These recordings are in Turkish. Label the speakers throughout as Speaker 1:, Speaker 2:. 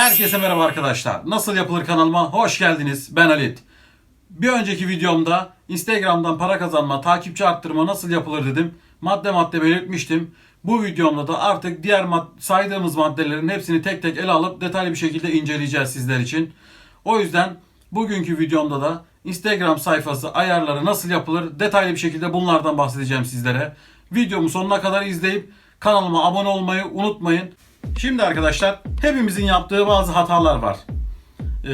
Speaker 1: Herkese merhaba arkadaşlar. Nasıl yapılır kanalıma hoş geldiniz. Ben Halit. Bir önceki videomda Instagram'dan para kazanma, takipçi arttırma nasıl yapılır dedim. Madde madde belirtmiştim. Bu videomda da artık diğer mad- saydığımız maddelerin hepsini tek tek ele alıp detaylı bir şekilde inceleyeceğiz sizler için. O yüzden bugünkü videomda da Instagram sayfası ayarları nasıl yapılır detaylı bir şekilde bunlardan bahsedeceğim sizlere. Videomu sonuna kadar izleyip kanalıma abone olmayı unutmayın. Şimdi arkadaşlar hepimizin yaptığı bazı hatalar var. Ee,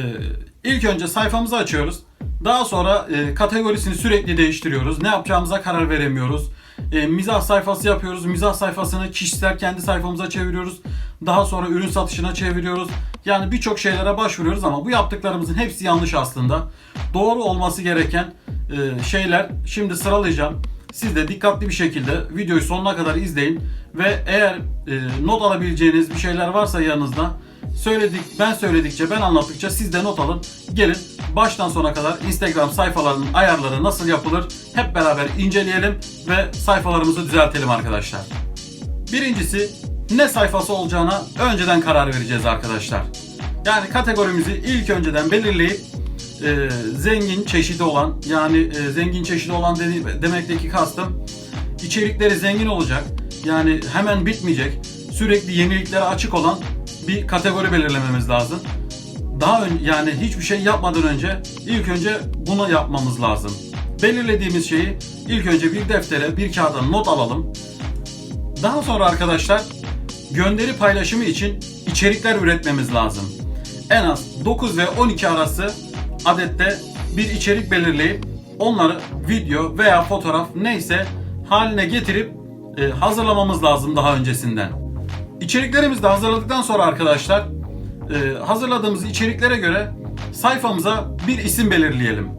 Speaker 1: ilk önce sayfamızı açıyoruz. Daha sonra e, kategorisini sürekli değiştiriyoruz. Ne yapacağımıza karar veremiyoruz. E, mizah sayfası yapıyoruz. Mizah sayfasını kişisel kendi sayfamıza çeviriyoruz. Daha sonra ürün satışına çeviriyoruz. Yani birçok şeylere başvuruyoruz ama bu yaptıklarımızın hepsi yanlış aslında. Doğru olması gereken e, şeyler şimdi sıralayacağım. Siz de dikkatli bir şekilde videoyu sonuna kadar izleyin ve eğer e, not alabileceğiniz bir şeyler varsa yanınızda söyledik ben söyledikçe ben anlattıkça siz de not alın. Gelin baştan sona kadar Instagram sayfalarının ayarları nasıl yapılır hep beraber inceleyelim ve sayfalarımızı düzeltelim arkadaşlar. Birincisi ne sayfası olacağına önceden karar vereceğiz arkadaşlar. Yani kategorimizi ilk önceden belirleyip e, zengin çeşidi olan yani e, zengin çeşidi olan dedi- demekteki kastım içerikleri zengin olacak. Yani hemen bitmeyecek. Sürekli yeniliklere açık olan bir kategori belirlememiz lazım. Daha ön, yani hiçbir şey yapmadan önce ilk önce bunu yapmamız lazım. Belirlediğimiz şeyi ilk önce bir deftere, bir kağıda not alalım. Daha sonra arkadaşlar gönderi paylaşımı için içerikler üretmemiz lazım. En az 9 ve 12 arası adette bir içerik belirleyip onları video veya fotoğraf neyse haline getirip e, hazırlamamız lazım daha öncesinden. İçeriklerimizi de hazırladıktan sonra arkadaşlar e, hazırladığımız içeriklere göre sayfamıza bir isim belirleyelim.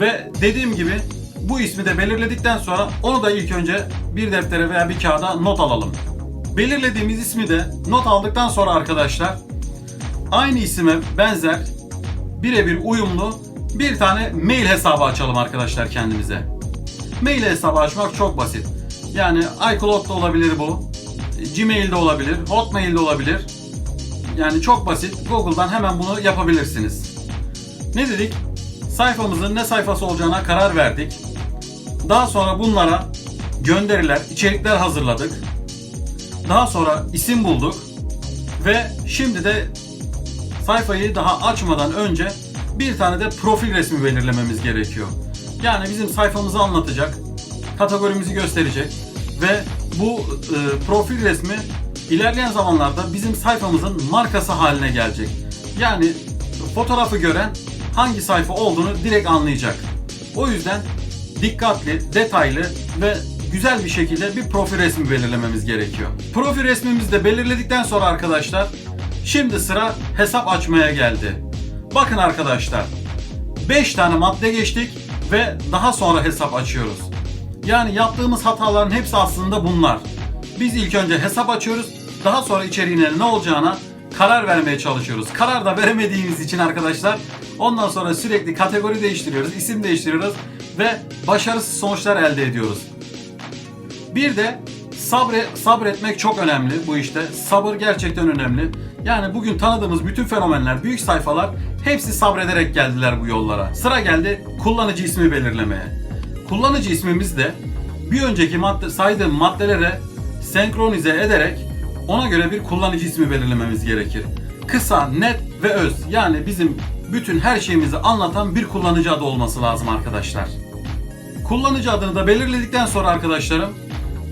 Speaker 1: Ve dediğim gibi bu ismi de belirledikten sonra onu da ilk önce bir deftere veya bir kağıda not alalım. Belirlediğimiz ismi de not aldıktan sonra arkadaşlar aynı isime benzer birebir uyumlu bir tane mail hesabı açalım arkadaşlar kendimize. Mail hesabı açmak çok basit. Yani iCloud'da olabilir bu. Gmail'de olabilir, Hotmail'de olabilir. Yani çok basit. Google'dan hemen bunu yapabilirsiniz. Ne dedik? Sayfamızın ne sayfası olacağına karar verdik. Daha sonra bunlara gönderiler, içerikler hazırladık. Daha sonra isim bulduk. Ve şimdi de sayfayı daha açmadan önce bir tane de profil resmi belirlememiz gerekiyor. Yani bizim sayfamızı anlatacak, kategorimizi gösterecek ve bu e, profil resmi ilerleyen zamanlarda bizim sayfamızın markası haline gelecek. Yani fotoğrafı gören hangi sayfa olduğunu direkt anlayacak. O yüzden dikkatli, detaylı ve güzel bir şekilde bir profil resmi belirlememiz gerekiyor. Profil resmimizi de belirledikten sonra arkadaşlar şimdi sıra hesap açmaya geldi. Bakın arkadaşlar 5 tane madde geçtik ve daha sonra hesap açıyoruz. Yani yaptığımız hataların hepsi aslında bunlar. Biz ilk önce hesap açıyoruz. Daha sonra içeriğine ne olacağına karar vermeye çalışıyoruz. Karar da veremediğimiz için arkadaşlar ondan sonra sürekli kategori değiştiriyoruz, isim değiştiriyoruz ve başarısız sonuçlar elde ediyoruz. Bir de sabre, sabretmek çok önemli bu işte. Sabır gerçekten önemli. Yani bugün tanıdığımız bütün fenomenler, büyük sayfalar hepsi sabrederek geldiler bu yollara. Sıra geldi kullanıcı ismi belirlemeye. Kullanıcı ismimizi de bir önceki madde, saydığım maddelere senkronize ederek ona göre bir kullanıcı ismi belirlememiz gerekir. Kısa, net ve öz. Yani bizim bütün her şeyimizi anlatan bir kullanıcı adı olması lazım arkadaşlar. Kullanıcı adını da belirledikten sonra arkadaşlarım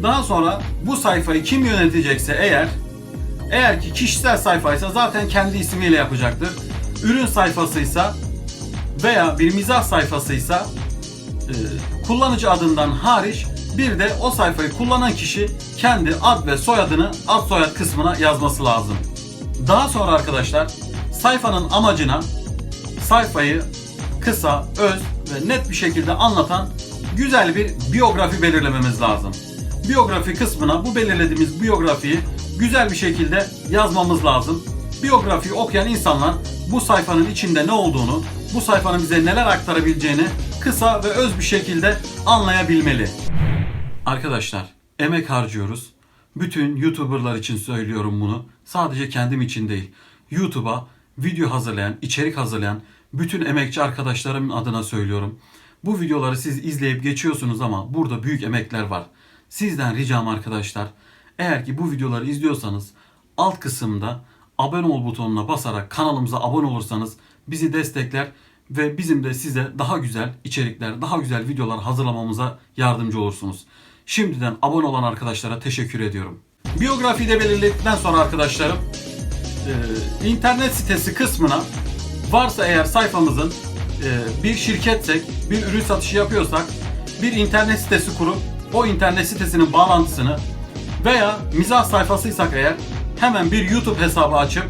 Speaker 1: daha sonra bu sayfayı kim yönetecekse eğer eğer ki kişisel sayfaysa zaten kendi ismiyle yapacaktır. Ürün sayfasıysa veya bir mizah sayfasıysa e, kullanıcı adından hariç bir de o sayfayı kullanan kişi kendi ad ve soyadını ad soyad kısmına yazması lazım. Daha sonra arkadaşlar sayfanın amacına sayfayı kısa, öz ve net bir şekilde anlatan güzel bir biyografi belirlememiz lazım. Biyografi kısmına bu belirlediğimiz biyografiyi güzel bir şekilde yazmamız lazım. Biyografiyi okuyan insanlar bu sayfanın içinde ne olduğunu, bu sayfanın bize neler aktarabileceğini kısa ve öz bir şekilde anlayabilmeli. Arkadaşlar, emek harcıyoruz. Bütün YouTuber'lar için söylüyorum bunu. Sadece kendim için değil. YouTube'a video hazırlayan, içerik hazırlayan bütün emekçi arkadaşlarımın adına söylüyorum. Bu videoları siz izleyip geçiyorsunuz ama burada büyük emekler var. Sizden ricam arkadaşlar, eğer ki bu videoları izliyorsanız alt kısımda abone ol butonuna basarak kanalımıza abone olursanız bizi destekler ve bizim de size daha güzel içerikler, daha güzel videolar hazırlamamıza yardımcı olursunuz. Şimdiden abone olan arkadaşlara teşekkür ediyorum. Biyografiyi de belirledikten sonra arkadaşlarım e, internet sitesi kısmına varsa eğer sayfamızın e, bir şirketsek, bir ürün satışı yapıyorsak bir internet sitesi kurup o internet sitesinin bağlantısını veya mizah sayfasıysak eğer hemen bir YouTube hesabı açıp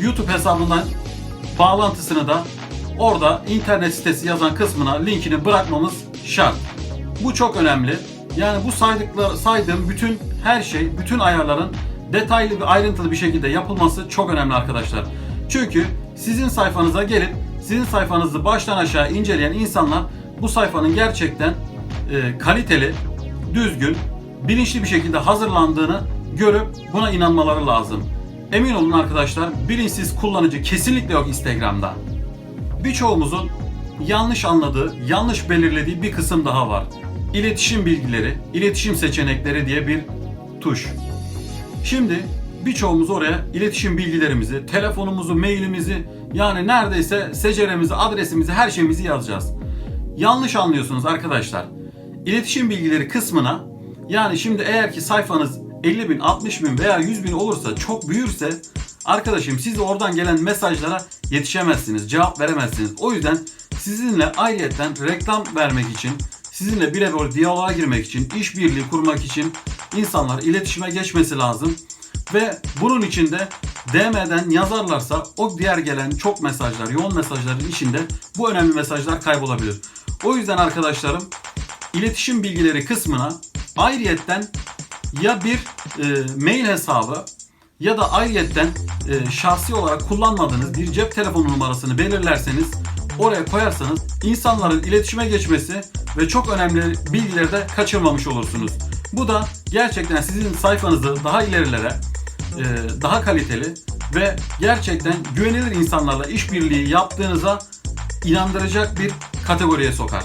Speaker 1: YouTube hesabından bağlantısını da orada internet sitesi yazan kısmına linkini bırakmamız şart. Bu çok önemli. Yani bu saydıklar, saydığım bütün her şey, bütün ayarların detaylı ve ayrıntılı bir şekilde yapılması çok önemli arkadaşlar. Çünkü sizin sayfanıza gelip sizin sayfanızı baştan aşağı inceleyen insanlar bu sayfanın gerçekten e, kaliteli, düzgün, bilinçli bir şekilde hazırlandığını görüp buna inanmaları lazım. Emin olun arkadaşlar, bilinçsiz kullanıcı kesinlikle yok Instagram'da. Birçoğumuzun yanlış anladığı, yanlış belirlediği bir kısım daha var. İletişim bilgileri, iletişim seçenekleri diye bir tuş. Şimdi birçoğumuz oraya iletişim bilgilerimizi, telefonumuzu, mailimizi yani neredeyse seceremizi, adresimizi, her şeyimizi yazacağız. Yanlış anlıyorsunuz arkadaşlar. İletişim bilgileri kısmına yani şimdi eğer ki sayfanız 50 bin, 60 bin veya 100 bin olursa çok büyürse arkadaşım siz de oradan gelen mesajlara yetişemezsiniz, cevap veremezsiniz. O yüzden sizinle ayrıyetten reklam vermek için, sizinle birebir diyaloğa girmek için, işbirliği kurmak için insanlar iletişime geçmesi lazım. Ve bunun içinde DM'den yazarlarsa o diğer gelen çok mesajlar, yoğun mesajların içinde bu önemli mesajlar kaybolabilir. O yüzden arkadaşlarım iletişim bilgileri kısmına ayrıyetten ya bir e, mail hesabı ya da ayrıyetten e, şahsi olarak kullanmadığınız bir cep telefonu numarasını belirlerseniz oraya koyarsanız insanların iletişime geçmesi ve çok önemli bilgileri de kaçırmamış olursunuz. Bu da gerçekten sizin sayfanızı daha ilerilere, e, daha kaliteli ve gerçekten güvenilir insanlarla işbirliği yaptığınıza inandıracak bir kategoriye sokar.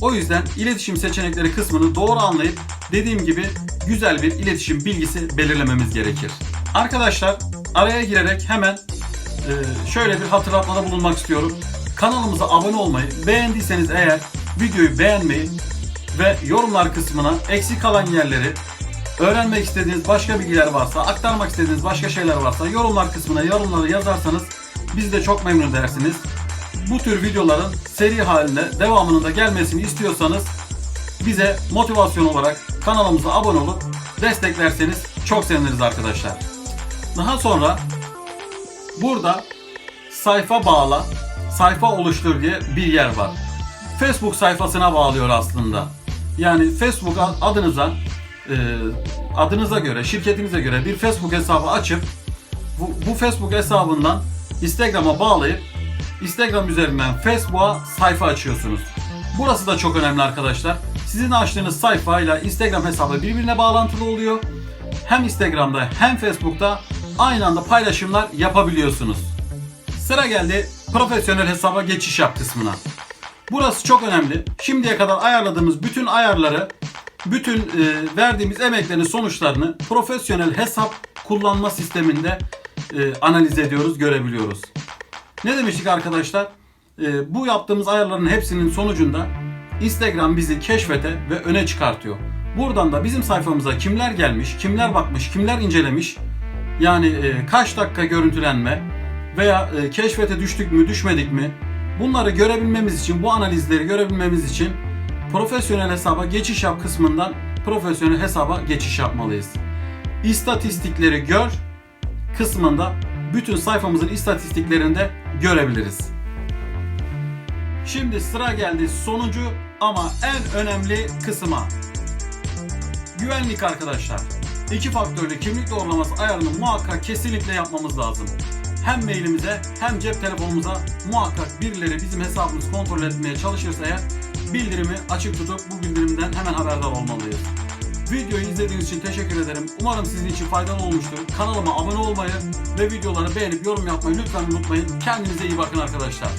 Speaker 1: O yüzden iletişim seçenekleri kısmını doğru anlayıp dediğim gibi güzel bir iletişim bilgisi belirlememiz gerekir. Arkadaşlar araya girerek hemen e, şöyle bir hatırlatmada bulunmak istiyorum. Kanalımıza abone olmayı, beğendiyseniz eğer videoyu beğenmeyi ve yorumlar kısmına eksik kalan yerleri öğrenmek istediğiniz başka bilgiler varsa, aktarmak istediğiniz başka şeyler varsa yorumlar kısmına yorumları yazarsanız biz de çok memnun dersiniz. Bu tür videoların seri halinde devamının da gelmesini istiyorsanız bize motivasyon olarak kanalımıza abone olup desteklerseniz çok seviniriz arkadaşlar. Daha sonra burada sayfa bağla, sayfa oluştur diye bir yer var. Facebook sayfasına bağlıyor aslında. Yani Facebook adınıza e, adınıza göre, şirketinize göre bir Facebook hesabı açıp bu, bu Facebook hesabından Instagram'a bağlayıp Instagram üzerinden Facebook'a sayfa açıyorsunuz. Burası da çok önemli arkadaşlar. Sizin açtığınız sayfayla Instagram hesabı birbirine bağlantılı oluyor. Hem Instagram'da hem Facebook'ta aynı anda paylaşımlar yapabiliyorsunuz. Sıra geldi profesyonel hesaba geçiş yap kısmına. Burası çok önemli. Şimdiye kadar ayarladığımız bütün ayarları, bütün e, verdiğimiz emeklerin sonuçlarını profesyonel hesap kullanma sisteminde e, analiz ediyoruz, görebiliyoruz. Ne demiştik arkadaşlar? E, bu yaptığımız ayarların hepsinin sonucunda Instagram bizi keşfete ve öne çıkartıyor. Buradan da bizim sayfamıza kimler gelmiş, kimler bakmış, kimler incelemiş, yani e, kaç dakika görüntülenme veya e, keşfete düştük mü, düşmedik mi? Bunları görebilmemiz için, bu analizleri görebilmemiz için profesyonel hesaba geçiş yap kısmından profesyonel hesaba geçiş yapmalıyız. İstatistikleri gör kısmında bütün sayfamızın istatistiklerinde görebiliriz. Şimdi sıra geldi sonuncu ama en önemli kısma. Güvenlik arkadaşlar. İki faktörlü kimlik doğrulaması ayarını muhakkak kesinlikle yapmamız lazım. Hem mailimize hem cep telefonumuza muhakkak birileri bizim hesabımızı kontrol etmeye çalışırsa eğer bildirimi açık tutup bu bildirimden hemen haberdar olmalıyız. Videoyu izlediğiniz için teşekkür ederim. Umarım sizin için faydalı olmuştur. Kanalıma abone olmayı ve videoları beğenip yorum yapmayı lütfen unutmayın. Kendinize iyi bakın arkadaşlar.